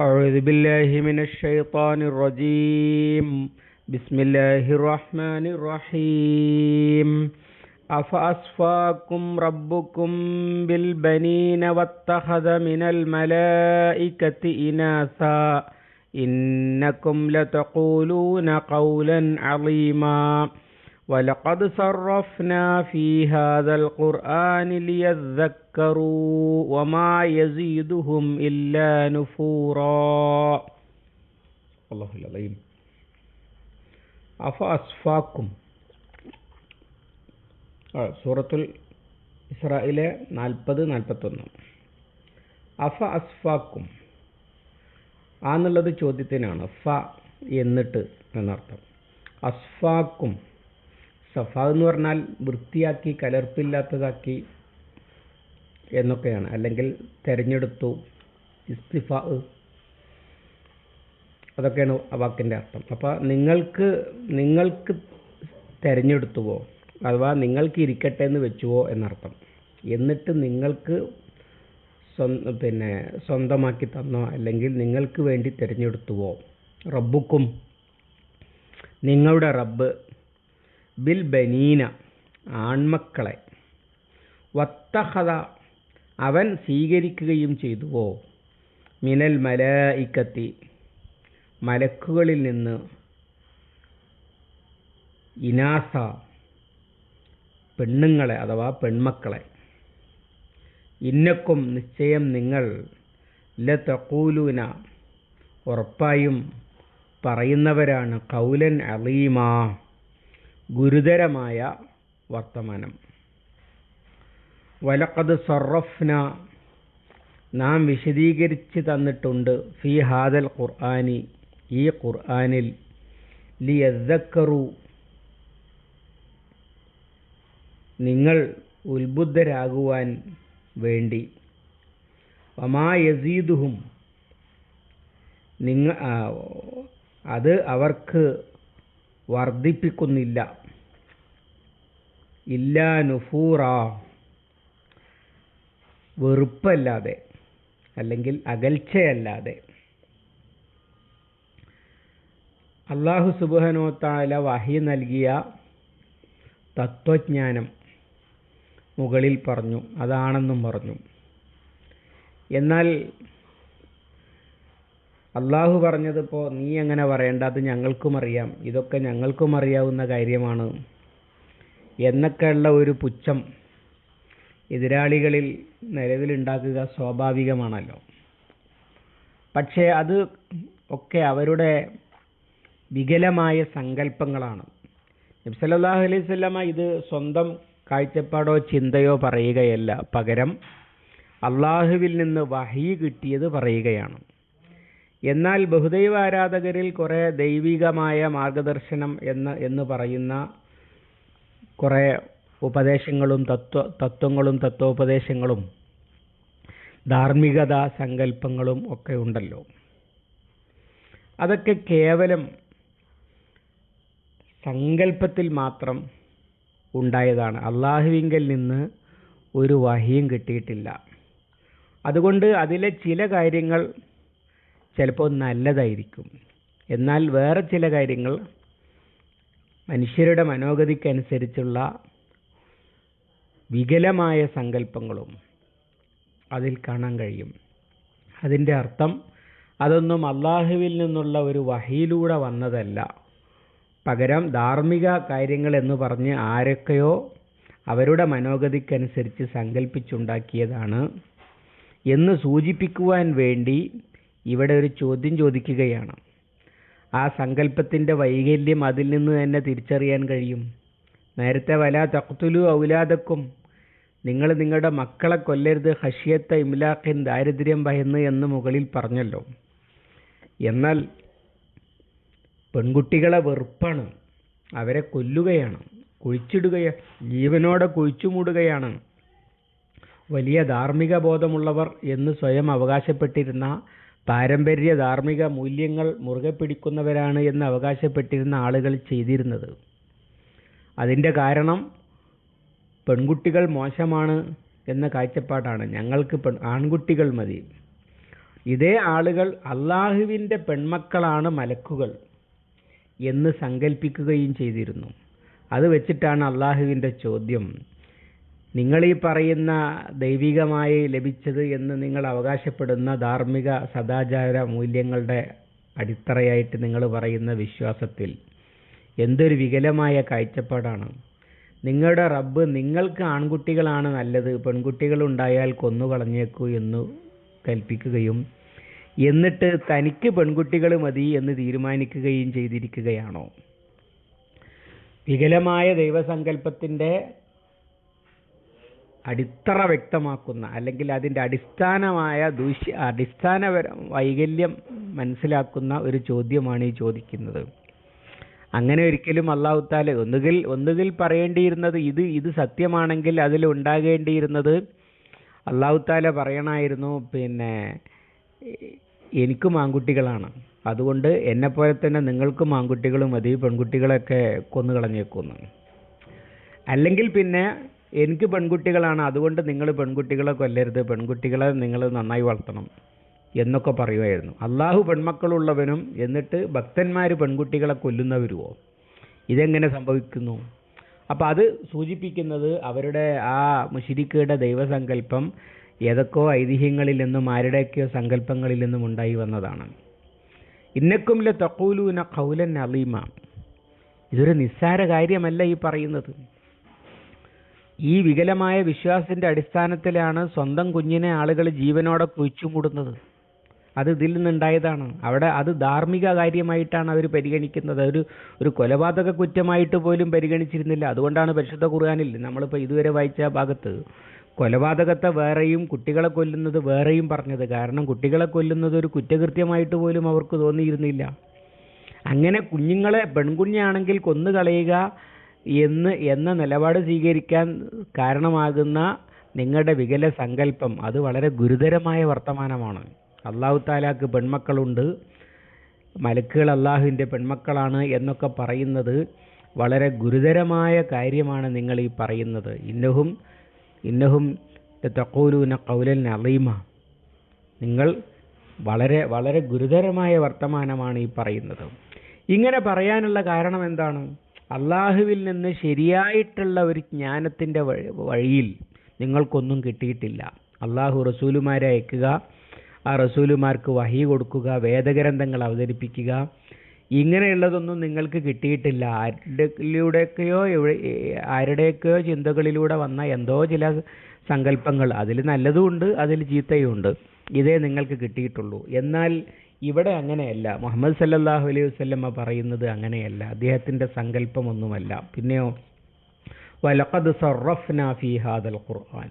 أعوذ بالله من الشيطان الرجيم. بسم الله الرحمن الرحيم. أفأصفاكم ربكم بالبنين واتخذ من الملائكة إناثا؟ إنكم لتقولون قولا عظيما. ولقد صرفنا في هذا القرآن ليذكروا وما يزيدهم إلا نفورا الله العظيم أفأصفاكم ആ, സൂറത്തുൽ ഇസ്രായിലെ നാൽപ്പത് നാൽപ്പത്തൊന്ന് അഫ അസ്ഫാക്കും ആ എന്നുള്ളത് ചോദ്യത്തിനാണ് ഫ എന്നിട്ട് എന്നർത്ഥം അസ്ഫാക്കും സഫ എന്ന് പറഞ്ഞാൽ വൃത്തിയാക്കി കലർപ്പില്ലാത്തതാക്കി എന്നൊക്കെയാണ്. അല്ലെങ്കിൽ തെരഞ്ഞെടുത്തു ഇസ്തിഫ അതൊക്കെയാണ് ആ വാക്കിന്റെ അർത്ഥം. അപ്പോൾ നിങ്ങൾക്ക് നിങ്ങൾക്ക് തെരഞ്ഞെടുത്തുവോ അഥവാ നിങ്ങൾക്ക് ഇരിക്കട്ടെ എന്ന് വെച്ചുവോ എന്നർത്ഥം. എന്നിട്ട് നിങ്ങൾക്ക് പിന്നെ സ്വന്തമാക്കി തന്നോ അല്ലെങ്കിൽ നിങ്ങൾക്ക് വേണ്ടി തിരഞ്ഞെടുത്തുവോ? റബ്ബുക്കും നിങ്ങളുടെ റബ്ബ് ബിൽ ബനീന ആൺമക്കളെ. വത്തഹത അവൻ സ്വീകരിക്കുകയും ചെയ്തുവോ? മിനൽ മലായിക്കത്തി മലക്കുകളിൽ നിന്ന് ഇനാസ പെണ്ണുങ്ങളെ അഥവാ പെൺമക്കളെ. ഇന്നക്കും നിശ്ചയം നിങ്ങൾ ല തക്കൂലൂന ഉറപ്പായും പറയുന്നവരാണ്. കൗലൻ അലീമ. ഗുരുതരമായ വർത്തമാനം. വലക്കത് സൊറഫ്ന നാം വിശദീകരിച്ച് തന്നിട്ടുണ്ട് ഫി ഹാദൽ ഖുർആാനി ഈ ഖുർആാനിൽ ലിയദ്ദക്കറു നിങ്ങൾ ഉത്ബുദ്ധരാകുവാൻ വേണ്ടി. വമാ യസീദുഹും നിങ്ങ അത് അവർക്ക് വർദ്ധിപ്പിക്കുന്നില്ല. ഇല്ലാ നുഫൂറ. വെറുപ്പല്ലാതെ അല്ലെങ്കിൽ അകൽച്ചയല്ലാതെ. അള്ളാഹു സുബഹനോത്താല വഹി നൽകിയ തത്വജ്ഞാനം മുകളിൽ പറഞ്ഞു അതാണെന്നും പറഞ്ഞു. എന്നാൽ അള്ളാഹു പറഞ്ഞതിപ്പോൾ നീ അങ്ങനെ പറയേണ്ട അത് ഞങ്ങൾക്കും അറിയാം. ഇതൊക്കെ ഞങ്ങൾക്കും അറിയാവുന്ന കാര്യമാണ്. എന്നൊക്കെയുള്ള ഒരു പുച്ഛം എതിരാളികളിൽ നിലവിലുണ്ടാക്കുക സ്വാഭാവികമാണല്ലോ. പക്ഷേ അത് ഒക്കെ അവരുടെ വികലമായ സങ്കല്പങ്ങളാണ്. നബ്സല്ലാഹു അലൈഹി സ്വല്ലാമ ഇത് സ്വന്തം കാഴ്ചപ്പാടോ ചിന്തയോ പറയുകയല്ല. പകരം അള്ളാഹുവിൽ നിന്ന് വഹി കിട്ടിയത് പറയുകയാണ്. എന്നാൽ ബഹുദൈവ ആരാധകരിൽ കുറേ ദൈവികമായ മാർഗദർശനം എന്ന് എന്ന് പറയുന്ന കുറേ ഉപദേശങ്ങളും തത്വ തത്വങ്ങളും തത്വോപദേശങ്ങളും ധാർമ്മികത സങ്കല്പങ്ങളും ഒക്കെ ഉണ്ടല്ലോ. അതൊക്കെ കേവലം സങ്കല്പത്തിൽ മാത്രം ഉണ്ടായതാണ്. അള്ളാഹുവിങ്കിൽ നിന്ന് ഒരു വഹിയും കിട്ടിയിട്ടില്ല. അതുകൊണ്ട് അതിലെ ചില കാര്യങ്ങൾ ചിലപ്പോൾ നല്ലതായിരിക്കും. എന്നാൽ വേറെ ചില കാര്യങ്ങൾ മനുഷ്യരുടെ മനോഗതിക്കനുസരിച്ചുള്ള വികലമായ സങ്കല്പങ്ങളും അതിൽ കാണാൻ കഴിയും. അതിന്റെ അർത്ഥം അതൊന്നും അള്ളാഹുവിൽ നിന്നുള്ള ഒരു വഹിയിലൂടെ വന്നതല്ല. പകരം ധാർമ്മിക കാര്യങ്ങൾ എന്ന് പറഞ്ഞ് ആരൊക്കെയോ അവരുടെ മനോഗതിക്കനുസരിച്ച് സങ്കല്പിച്ചുണ്ടാക്കിയതാണ് എന്ന് സൂചിപ്പിക്കുവാൻ വേണ്ടി ഇവിടെ ഒരു ചോദ്യം ചോദിക്കുകയാണ്. ആ സങ്കല്പത്തിന്റെ വൈകല്യം അതിൽ നിന്ന് തന്നെ തിരിച്ചറിയാൻ കഴിയും. നേരത്തെ വല തഖ്തുലു ഔലാദക്കും നിങ്ങൾ നിങ്ങളുടെ മക്കളെ കൊല്ലരുത് ഹഷിയത്ത ഇംലാഖിൻ ദാരിദ്ര്യം ഭയന്ന് എന്ന് മുകളിൽ പറഞ്ഞല്ലോ. എന്നാൽ പെൺകുട്ടികളെ വെറുപ്പാണ്. അവരെ കൊല്ലുകയാണ് കുഴിച്ചിടുകയാണ് ജീവനോടെ കുഴിച്ചുമൂടുകയാണ്. വലിയ ധാർമ്മിക ബോധമുള്ളവർ എന്ന് സ്വയം അവകാശപ്പെട്ടിരുന്ന പാരമ്പര്യ ധാർമ്മിക മൂല്യങ്ങൾ മുറുകെ പിടിക്കുന്നവരാണ് എന്ന് അവകാശപ്പെട്ടിരുന്ന ആളുകൾ ചെയ്തിരുന്നത്. അതിന്റെ കാരണം പെൺകുട്ടികൾ മോശമാണ് എന്ന കാഴ്ചപ്പാടാണ്. ഞങ്ങൾക്ക് പെൺ ആൺകുട്ടികൾ മതി. ഇതേ ആളുകൾ അള്ളാഹുവിന്റെ പെൺമക്കളാണ് മലക്കുകൾ എന്ന് സങ്കല്പിക്കുകയും ചെയ്തിരുന്നു. അത് വെച്ചിട്ടാണ് അള്ളാഹുവിന്റെ ചോദ്യം. നിങ്ങൾ ഈ പറയുന്ന ദൈവികമായി ലഭിച്ചത് എന്ന് നിങ്ങൾ അവകാശപ്പെടുന്ന ധാർമ്മിക സദാചാര മൂല്യങ്ങളുടെ അടിത്തറയായിട്ട് നിങ്ങൾ പറയുന്ന വിശ്വാസത്തിൽ എന്തൊരു വികലമായ കാഴ്ചപ്പാടാണ്. നിങ്ങളുടെ റബ്ബ് നിങ്ങൾക്ക് ആൺകുട്ടികളാണ് നല്ലത് പെൺകുട്ടികൾ ഉണ്ടായാൽ കൊന്നുകളഞ്ഞേക്കൂ എന്ന് കൽപ്പിക്കുകയും എന്നിട്ട് തനിക്ക് പെൺകുട്ടികൾ മതി എന്ന് തീരുമാനിക്കുകയും ചെയ്തിരിക്കുകയാണോ? വികലമായ ദൈവസങ്കല്പത്തിന്റെ അടിത്തറ വ്യക്തമാക്കുന്ന അല്ലെങ്കിൽ അതിന്റെ അടിസ്ഥാനമായ ദൂഷ്യ അടിസ്ഥാനപര വൈകല്യം മനസ്സിലാക്കുന്ന ഒരു ചോദ്യമാണ് ഈ ചോദിക്കുന്നത്. അങ്ങനെ ഒരിക്കലും അള്ളാഹുത്താല ഒന്നുകിൽ ഒന്നുകിൽ പറയേണ്ടിയിരുന്നത് ഇത് ഇത് സത്യമാണെങ്കിൽ അതിൽ ഉണ്ടാകേണ്ടിയിരുന്നത് അള്ളാഹുത്താല പറയണമായിരുന്നു പിന്നെ എനിക്കും ആൺകുട്ടികളാണ്. അതുകൊണ്ട് എന്നെപ്പോലെ തന്നെ നിങ്ങൾക്കും ആൺകുട്ടികളും മതി പെൺകുട്ടികളൊക്കെ കൊന്നു കളഞ്ഞേക്കുന്നു അല്ലെങ്കിൽ പിന്നെ എനിക്ക് പെൺകുട്ടികളാണ്. അതുകൊണ്ട് നിങ്ങൾ പെൺകുട്ടികളെ കൊല്ലരുത്. പെൺകുട്ടികളെ നിങ്ങൾ നന്നായി വളർത്തണം എന്നൊക്കെ പറയുമായിരുന്നു. അള്ളാഹു പെൺമക്കളുള്ളവനും എന്നിട്ട് ഭക്തന്മാർ പെൺകുട്ടികളെ കൊല്ലുന്നവരുമോ ഇതെങ്ങനെ സംഭവിക്കുന്നു? അപ്പം അത് സൂചിപ്പിക്കുന്നത് അവരുടെ ആ മുഷിരിക്കയുടെ ദൈവസങ്കല്പം ഏതൊക്കെയോ ഐതിഹ്യങ്ങളിൽ നിന്നും ആരുടെയൊക്കെയോ സങ്കല്പങ്ങളിൽ നിന്നും ഉണ്ടായി വന്നതാണ്. ഇന്നക്കും ല തക്കൂലൂന കൗലൻ അലീമ. ഇതൊരു നിസ്സാര കാര്യമല്ല ഈ പറയുന്നത്. ഈ വികലമായ വിശ്വാസത്തിന്റെ അടിസ്ഥാനത്തിലാണ് സ്വന്തം കുഞ്ഞിനെ ആളുകൾ ജീവനോടെ കുഴിച്ചുമൂടുന്നത്. അത് ഇതിൽ നിന്നുണ്ടായതാണ്. അവിടെ അത് ധാർമ്മിക കാര്യമായിട്ടാണ് അവർ പരിഗണിക്കുന്നത്. ഒരു ഒരു കൊലപാതക കുറ്റമായിട്ട് പോലും പരിഗണിച്ചിരുന്നില്ല. അതുകൊണ്ടാണ് പരിശുദ്ധ ഖുർആാനിൽ നമ്മളിപ്പോൾ ഇതുവരെ വായിച്ച ഭാഗത്ത് കൊലപാതകത്തെ വേറെയും കുട്ടികളെ കൊല്ലുന്നത് വേറെയും പറഞ്ഞത്. കാരണം കുട്ടികളെ കൊല്ലുന്നത് ഒരു കുറ്റകൃത്യമായിട്ട് പോലും അവർക്ക് തോന്നിയിരുന്നില്ല. അങ്ങനെ കുഞ്ഞുങ്ങളെ പെൺകുഞ്ഞാണെങ്കിൽ കൊന്നുകളയുക എന്ന് എന്ന നിലപാട് സ്വീകരിക്കാൻ കാരണമാകുന്ന നിങ്ങളുടെ വികല സങ്കല്പം അത് വളരെ ഗുരുതരമായ വർത്തമാനമാണ്. അള്ളാഹു താലാക്ക് പെൺമക്കളുണ്ട്. മലക്കുകൾ അള്ളാഹുവിന്റെ പെൺമക്കളാണ് എന്നൊക്കെ പറയുന്നത് വളരെ ഗുരുതരമായ കാര്യമാണ് നിങ്ങൾ ഈ പറയുന്നത്. ഇന്നഹും ഇന്നഹും തക്കൂലൂന കൗലൻ അറീമ നിങ്ങൾ വളരെ വളരെ ഗുരുതരമായ വർത്തമാനമാണ് ഈ പറയുന്നത്. ഇങ്ങനെ പറയാനുള്ള കാരണം എന്താണ്? അള്ളാഹുവിൽ നിന്ന് ശരിയായിട്ടുള്ള ഒരു ജ്ഞാനത്തിന്റെ വഴിയിൽ നിങ്ങൾക്കൊന്നും കിട്ടിയിട്ടില്ല. അള്ളാഹു റസൂലുമാരെ അയക്കുക ആ റസൂലുമാർക്ക് വഹി കൊടുക്കുക വേദഗ്രന്ഥങ്ങൾ അവതരിപ്പിക്കുക. ഇങ്ങനെയുള്ളതൊന്നും നിങ്ങൾക്ക് കിട്ടിയിട്ടില്ല. ആരുടെയൊക്കെയോ ആരുടെയൊക്കെയോ ചിന്തകളിലൂടെ വന്ന എന്തോ ചില സങ്കല്പങ്ങൾ. അതിൽ നല്ലതുമുണ്ട് അതിൽ ചീത്തയുമുണ്ട് ഇതേ നിങ്ങൾക്ക് കിട്ടിയിട്ടുള്ളൂ. എന്നാൽ ഇവിടെ അങ്ങനെയല്ല. മുഹമ്മദ് സല്ലല്ലാഹു അലൈഹി വസല്ലമ പറയുന്നത് അങ്ങനെയല്ല. അദ്ദേഹത്തിന്റെ സങ്കല്പമൊന്നുമല്ല. പിന്നെയോ വലഖദ് സർറഫ്ന ഫീ ഹാദൽ ഖുർആൻ.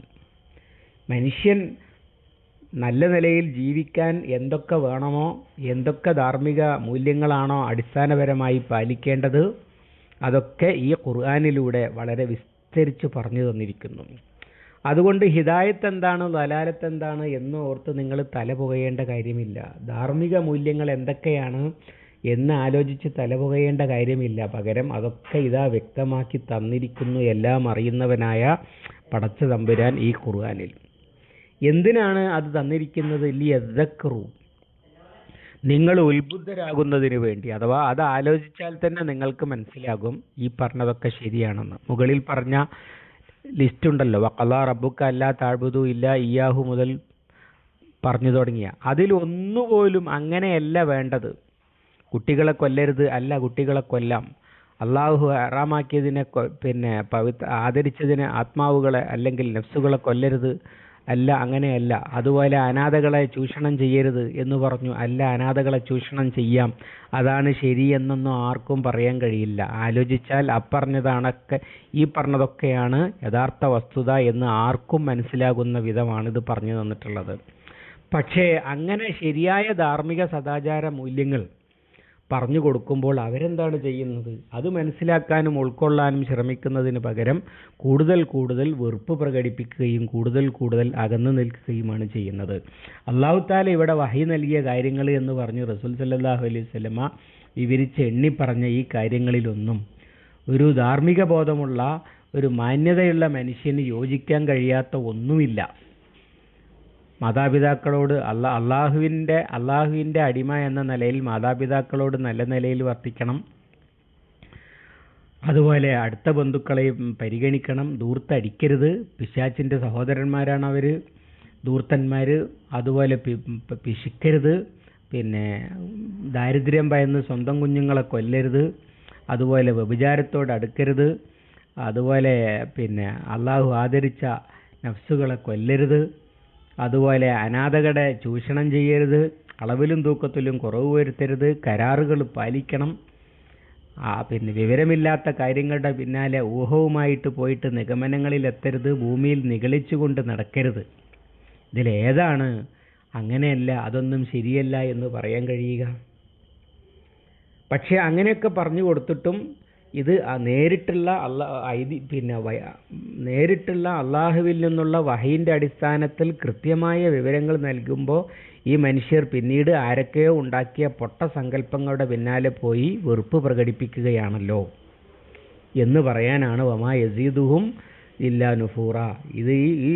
മനുഷ്യൻ നല്ല നിലയിൽ ജീവിക്കാൻ എന്തൊക്കെ വേണമോ എന്തൊക്കെ ധാർമ്മിക മൂല്യങ്ങളാണോ അടിസ്ഥാനപരമായി പാലിക്കേണ്ടത് അതൊക്കെ ഈ ഖുർആാനിലൂടെ വളരെ വിസ്തരിച്ച് പറഞ്ഞു തന്നിരിക്കുന്നു. അതുകൊണ്ട് ഹിദായത്ത് എന്താണ് ദലാലത്ത് എന്താണ് എന്ന് ഓർത്ത് നിങ്ങൾ തല പുകയേണ്ട കാര്യമില്ല. ധാർമ്മിക മൂല്യങ്ങൾ എന്തൊക്കെയാണ് എന്ന് ആലോചിച്ച് തല പുകയേണ്ട കാര്യമില്ല. പകരം അതൊക്കെ ഇതാ വ്യക്തമാക്കി തന്നിരിക്കുന്നു എല്ലാം അറിയുന്നവനായ പടച്ച തമ്പുരാൻ ഈ ഖുർആാനിൽ. എന്തിനാണ് അത് തന്നിരിക്കുന്നത്? ലിയദ്ദക്റു. നിങ്ങൾ ഉത്ബുദ്ധരാകുന്നതിന് വേണ്ടി. അഥവാ അത് ആലോചിച്ചാൽ തന്നെ നിങ്ങൾക്ക് മനസ്സിലാകും ഈ പറഞ്ഞതൊക്കെ ശരിയാണെന്ന്. മുകളിൽ പറഞ്ഞ ലിസ്റ്റ് ഉണ്ടല്ലോ വക്കല റബ്ബുക്ക അല്ല താഴ്ബുദു ഇല്ല ഇയാഹു മുതൽ പറഞ്ഞു തുടങ്ങിയ. അതിലൊന്നുപോലും അങ്ങനെയല്ല വേണ്ടത്. കുട്ടികളെ കൊല്ലരുത് അല്ല കുട്ടികളെ കൊല്ലാം. അള്ളാഹു ഹറാമാക്കിയതിനെ പിന്നെ പവിത്ര ആദരിച്ചതിനെ ആത്മാവുകളെ അല്ലെങ്കിൽ നഫ്സുകളെ കൊല്ലരുത്. അല്ല അങ്ങനെയല്ല. അതുപോലെ അനാഥകളെ ചൂഷണം ചെയ്യരുത് എന്ന് പറഞ്ഞു. അല്ല അനാഥകളെ ചൂഷണം ചെയ്യാം. അതാണ് ശരിയെന്നൊന്നും ആർക്കും പറയാൻ കഴിയില്ല. ആലോചിച്ചാൽ അപ്പറഞ്ഞതാണൊക്കെ ഈ പറഞ്ഞതൊക്കെയാണ് യഥാർത്ഥ വസ്തുത എന്ന് ആർക്കും മനസ്സിലാകുന്ന വിധമാണ് ഇത് പറഞ്ഞു തന്നിട്ടുള്ളത്. പക്ഷേ അങ്ങനെ ശരിയായ ധാർമ്മിക സദാചാര മൂല്യങ്ങൾ പറഞ്ഞു കൊടുക്കുമ്പോൾ അവരെന്താണ് ചെയ്യുന്നത്? അത് മനസ്സിലാക്കാനും ഉൾക്കൊള്ളാനും ശ്രമിക്കുന്നതിന് പകരം കൂടുതൽ കൂടുതൽ വെറുപ്പ് പ്രകടിപ്പിക്കുകയും കൂടുതൽ കൂടുതൽ അകന്നു നിൽക്കുകയുമാണ് ചെയ്യുന്നത്. അള്ളാഹു താല ഇവിടെ വഹി നൽകിയ കാര്യങ്ങൾ എന്ന് പറഞ്ഞു റസൂൽ സല്ലാഹു അലൈഹി സ്വലമ വിവരിച്ച് എണ്ണി പറഞ്ഞ ഈ കാര്യങ്ങളിലൊന്നും ഒരു ധാർമ്മിക ബോധമുള്ള ഒരു മാന്യതയുള്ള മനുഷ്യന് യോജിക്കാൻ കഴിയാത്ത ഒന്നുമില്ല. മാതാപിതാക്കളോട് അല്ലാ അള്ളാഹുവിന്റെ അള്ളാഹുവിന്റെ അടിമ എന്ന നിലയിൽ മാതാപിതാക്കളോട് നല്ല നിലയിൽ വർത്തിക്കണം. അതുപോലെ അടുത്ത ബന്ധുക്കളെയും പരിഗണിക്കണം. ദൂർത്തടിക്കരുത് പിശാച്ചിന്റെ സഹോദരന്മാരാണ് അവർ ദൂർത്തന്മാർ അതുപോലെ പിശിക്കരുത്. പിന്നെ ദാരിദ്ര്യം ഭയന്ന് സ്വന്തം കുഞ്ഞുങ്ങളെ കൊല്ലരുത്. അതുപോലെ വ്യഭിചാരത്തോട് അടുക്കരുത്. അതുപോലെ പിന്നെ അള്ളാഹു ആദരിച്ച നഫ്സുകളെ കൊല്ലരുത്. അതുപോലെ അനാഥകളെ ചൂഷണം ചെയ്യരുത് അളവിലും തൂക്കത്തിലും കുറവ് വരുത്തരുത് കരാറുകൾ പാലിക്കണം. പിന്നെ വിവരമില്ലാത്ത കാര്യങ്ങളുടെ പിന്നാലെ ഊഹവുമായിട്ട് പോയിട്ട് നിഗമനങ്ങളിൽ എത്തരുത് ഭൂമിയിൽ നിഗളിച്ചുകൊണ്ട് നടക്കരുത്. ഇതിലേതാണ് അങ്ങനെയല്ല അതൊന്നും ശരിയല്ല എന്ന് പറയാൻ കഴിയുക? പക്ഷേ അങ്ങനെയൊക്കെ പറഞ്ഞു കൊടുത്തിട്ടും ഇത് നേരിട്ടുള്ള അള്ള ഐതി പിന്നെ നേരിട്ടുള്ള അള്ളാഹുവിൽ നിന്നുള്ള വഹീന്റെ അടിസ്ഥാനത്തിൽ കൃത്യമായ വിവരങ്ങൾ നൽകുമ്പോൾ ഈ മനുഷ്യർ പിന്നീട് ആരൊക്കെയോ ഉണ്ടാക്കിയ പൊട്ട സങ്കല്പങ്ങളുടെ പിന്നാലെ പോയി വെറുപ്പ് പ്രകടിപ്പിക്കുകയാണല്ലോ. എന്ന് പറയാനാണ് വമാ യസീദുഹും ഇല്ലാ നുഫൂറ. ഇത് ഈ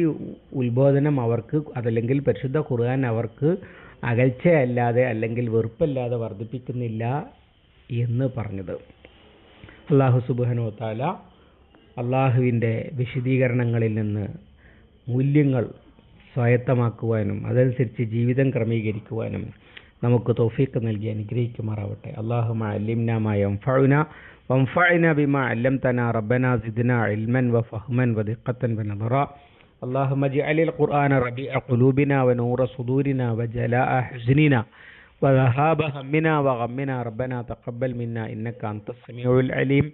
ഉത്ബോധനം അവർക്ക് അതല്ലെങ്കിൽ പരിശുദ്ധ ഖുർആൻ അവർക്ക് അകൽച്ചയല്ലാതെ അല്ലെങ്കിൽ വെറുപ്പല്ലാതെ വർദ്ധിപ്പിക്കുന്നില്ല എന്ന് പറഞ്ഞത്. അള്ളാഹു സുബാനോ താല അള്ളാഹുവിൻ്റെ വിശദീകരണങ്ങളിൽ നിന്ന് മൂല്യങ്ങൾ സ്വായത്തമാക്കുവാനും അതനുസരിച്ച് ജീവിതം ക്രമീകരിക്കുവാനും നമുക്ക് തൗഫീഖ് നൽകി അനുഗ്രഹിക്കുമാറാവട്ടെ അള്ളാഹു അല്ലിംനാമായ ഫൗന وانفعنا بما علمتنا ربنا زدنا علما وفهما ودقة ونظرا اللهم اجعل القرآن ربيع قلوبنا ونور صدورنا وجلاء حزننا وذهاب همنا وغمنا ربنا تقبل منا إنك أنت السميع العليم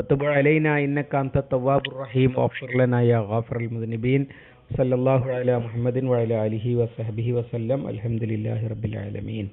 വത്തുബ് അലൈന ഇന്നക്കാന്ത തവാബുർ റഹീം ഓഫർലനായ ഗാഫർ അൽ മുദ്നബീൻ സല്ലല്ലാഹു അല മുഹമ്മദിൻ വഅല അലിഹി വസഹബിഹി വസല്ലം അൽഹംദുലില്ലാഹി റബ്ബിൽ ആലമീൻ